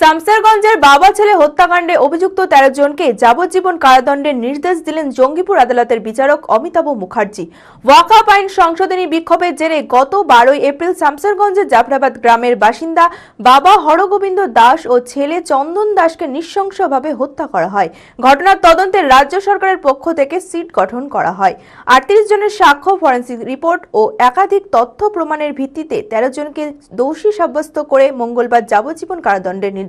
শামসারগঞ্জের বাবা ছেলে হত্যাকাণ্ডে অভিযুক্ত তেরো জনকে যাবজ্জীবন কারাদণ্ডের নির্দেশ দিলেন জঙ্গিপুর আদালতের বিচারক অমিতাভ মুখার্জি। ওয়াকাপ আইন সংশোধনী বিক্ষোভের জেরে গত বারোই এপ্রিল শামসারগঞ্জের জাফরাবাদ গ্রামের বাসিন্দা বাবা হরগোবিন্দ দাস ও ছেলে চন্দন দাসকে নৃশংসভাবে হত্যা করা হয়। ঘটনার তদন্তে রাজ্য সরকারের পক্ষ থেকে সিট গঠন করা হয়। আটত্রিশ জনের সাক্ষ্য, ফরেন্সিক রিপোর্ট ও একাধিক তথ্য প্রমাণের ভিত্তিতে তেরো জনকে দোষী সাব্যস্ত করে মঙ্গলবার যাবজ্জীবন কারাদণ্ডের নির্দেশ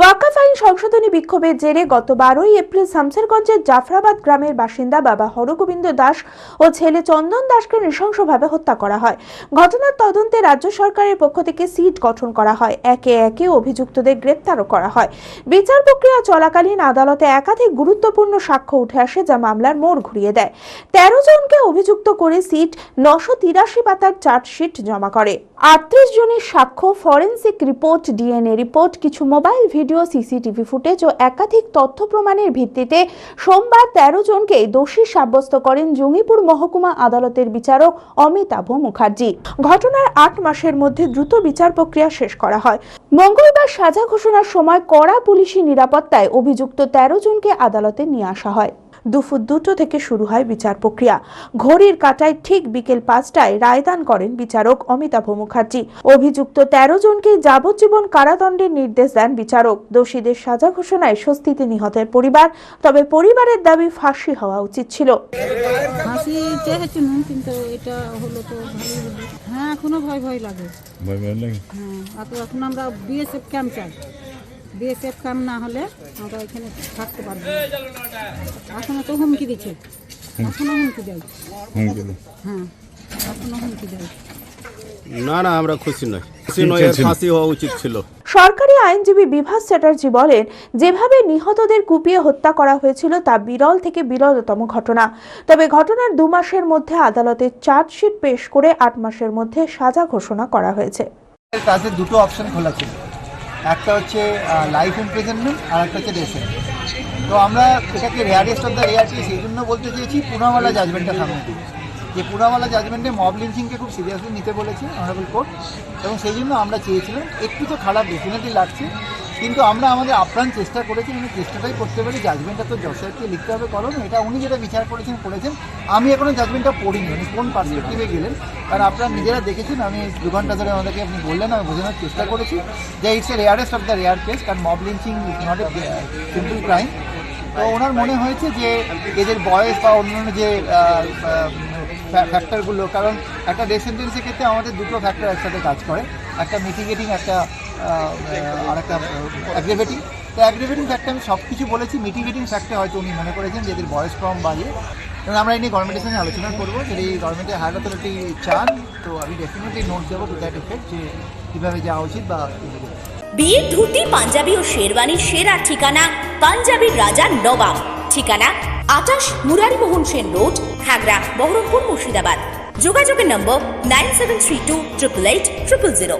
ওয়াকাফ আইন সংশোধনী বিক্ষোভের জেরে গত বারোই এপ্রিল শামসেরগঞ্জের জাফরাবাদ গ্রামের বাসিন্দা বাবা হরগোবিন্দ দাস ও ছেলে চন্দন দাসকে নৃশংসভাবে হত্যা করা হয়। ঘটনার তদন্তে রাজ্য সরকারের পক্ষ থেকে সিট গঠন করা হয়। একে একে অভিযুক্তদের গ্রেপ্তারও করা হয়। বিচার প্রক্রিয়া চলাকালীন আদালতে একাধিক গুরুত্বপূর্ণ সাক্ষ্য উঠে আসে যা মামলার মোড় ঘুরিয়ে দেয়। তেরো জনকে অভিযুক্ত করে সিট নশো তিরাশি পাতার চার্জশিট জমা করে। আটত্রিশ জনের সাক্ষ্য, ফরেন্সিক রিপোর্ট, ডিএনএ রিপোর্ট, কিছু মোবাইল ভিডিও সিসিটিভি ফুটেজ ও একাধিক তথ্য প্রমাণের ভিত্তিতে সোমবার তেরো জনকে দোষী সাব্যস্ত করেন জঙ্গিপুর মহকুমা আদালতের বিচারক অমিতাভ মুখার্জি। ঘটনার আট মাসের মধ্যে দ্রুত বিচার প্রক্রিয়া শেষ করা হয়। মঙ্গলবার সাজা ঘোষণার সময় কড়া পুলিশি নিরাপত্তায় অভিযুক্ত তেরো জনকে আদালতে নিয়ে আসা হয়। দুপুর দুটো থেকে শুরু হয় বিচার প্রক্রিয়া। ঘড়ির কাটায় ঠিক বিকেল পাঁচটায় রায়দান করেন বিচারক অমিতাভ মুখার্জি। অভিযুক্ত তেরো জনকে যাবজ্জীবন কারাদণ্ডের নির্দেশ দেন বিচারক। দোষীদের সাজা ঘোষণায় স্বস্তিতে নিহতের পরিবার তবে পরিবারের দাবি ফাঁসি হওয়া উচিত ছিল। ফাঁসি চেয়েছিলাম কিন্তু এটা হলো তো হ্যাঁ এখনও ভয় ভয় লাগে। ভয় ভয় লাগে? হ্যাঁ এখন আমরা বিএসএফ ক্যাম্প চাই। বিএসএফ ক্যাম্প না হলে আমরা এখানে থাকতে পারব না। এখনও তো হুমকি দিচ্ছে। এখনও হুমকি দেয়। হ্যাঁ এখনও হুমকি দেয়। না না আমরা খুশি নই। খুশি নই এর ফাঁসি হওয়া উচিত ছিল। সরকারি আইনজীবী বিভাস চ্যাটার্জি বলেন যেভাবে নিহতদের কুপিয়ে হত্যা করা হয়েছিল তা বিরল থেকে বিরলতম ঘটনা। তবে ঘটনার দু মাসের মধ্যে আদালতে চার্জশিট পেশ করে আট মাসের মধ্যে সাজা ঘোষণা করা হয়েছে। দুটো অপশন খোলা ছিল। একটা হচ্ছে লাইফ ইমপ্রেজেন্টমেন্ট আর একটা হচ্ছে ডেসেন তো আমরা এটাকে রেয়ারেস্ট অফ দ্য রেয়ারটি সেই জন্য বলতে চেয়েছি, পুনাওয়ালা জাজমেন্টটা সামনে যে পুনাওয়ালা জাজমেন্টে মব লিঞ্চিংকে খুব সিরিয়াসলি নিতে বলেছে অনারেবল কোর্ট এবং সেই জন্য আমরা চেয়েছিলাম, একটু তো খারাপ ডেফিনেটলি লাগছে কিন্তু আমরা আমাদের আপ্রাণ চেষ্টা করেছি মানে চেষ্টাটাই করতে পারি। জাজমেন্টটা তো যশোরকে লিখতে হবে করো না এটা উনি যেটা বিচার করেছেন করেছেন। আমি এখনও জাজমেন্টটা পড়িনি, উনি কোন পার্সপেক্টিভে গেলেন? কারণ আপনারা নিজেরা দেখেছেন, আমি দু ঘণ্টা ধরে আমাদেরকে আপনি বললেন, আমি বোঝানোর চেষ্টা করেছি যে it's a rarest of the rare case কারণ mob lynching is not a simple crime তো ওনার মনে হয়েছে যে এদের বয়স বা অন্যান্য যে ফ্যাক্টরগুলো কারণ একটা ডেথ ক্ষেত্রে আমাদের দুটো ফ্যাক্টর একসাথে কাজ করে, একটা মিটিগেটিং একটা আর একটা অ্যাগ্রেভেটিং তো অ্যাগ্রেভেটিং ফ্যাক্টর আমি সব কিছু বলেছি মিটিগেটিং ফ্যাক্টর হয়তো উনি মনে করেছেন যে এদের বয়স কম বাড়িয়ে এবং আমরা এই নিয়ে গভর্নমেন্টের সঙ্গে আলোচনা করব, যদি গভর্নমেন্টের হায়ার অথরিটি চান, তো আমি ডেফিনেটলি নোট দেবো টু দ্যাট এফেক্ট যে কীভাবে যাওয়া উচিত বা বিয়ের ধুতি, পাঞ্জাবি ও শেরওয়ানির সেরা ঠিকানা পাঞ্জাবির রাজা নবাব। ঠিকানা আটাশ মুরারিমোহন সেন রোড, খাগড়া, বহরমপুর মুর্শিদাবাদ। যোগাযোগের নম্বর nine seven three two triple eight triple zero.